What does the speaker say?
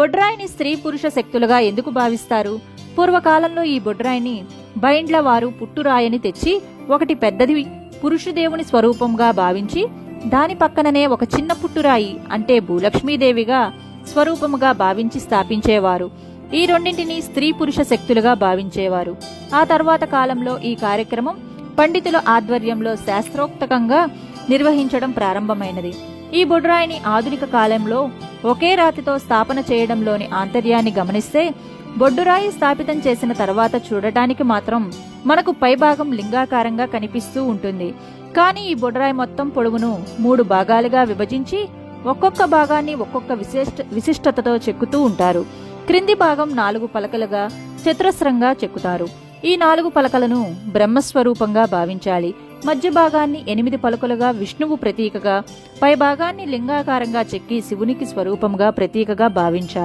బొడ్రాయిని స్త్రీ పురుష శక్తులుగా ఎందుకు భావిస్తారు? పూర్వకాలంలో ఈ బొడ్రాయిని బైండ్ల వారు పుట్టురాయని తెచ్చి ఒకటి పెద్దది పురుషుదేవుని స్వరూపంగా భావించి దాని పక్కననే ఒక చిన్న పుట్టురాయి అంటే భూలక్ష్మీదేవిగా స్వరూపముగా భావించి స్థాపించేవారు. ఈ రెండింటిని స్త్రీ పురుష శక్తులుగా భావించేవారు. ఆ తర్వాత కాలంలో ఈ కార్యక్రమం పండితుల ఆధ్వర్యంలో శాస్త్రోక్తకంగా నిర్వహించడం ప్రారంభమైనది. ఈ బొడ్రాయిని ఆధునిక కాలంలో ఒకే రాతితో స్థాపన చేయడంలోని ఆంతర్యాన్ని గమనిస్తే బొడ్డురాయి స్థాపితం చేసిన తర్వాత చూడటానికి మాత్రం మనకు పైభాగం లింగాకారంగా కనిపిస్తూ ఉంటుంది. కానీ ఈ బొడ్రాయి మొత్తం పొడవును మూడు భాగాలుగా విభజించి ఒక్కొక్క భాగాన్ని ఒక్కొక్క విశిష్ట విశిష్టతతో చెక్కుతూ ఉంటారు. క్రింది భాగం నాలుగు పలకలుగా చతురస్రంగా చెక్కుతారు. ఈ నాలుగు పలకలను బ్రహ్మస్వరూపంగా భావించాలి. మధ్య భాగాన్ని ఎనిమిది పలకలుగా విష్ణువు ప్రతీకగా పై భాగాన్ని లింగాకారంగా చెక్కి శివునికి స్వరూపంగా ప్రతీకగా భావించాలి.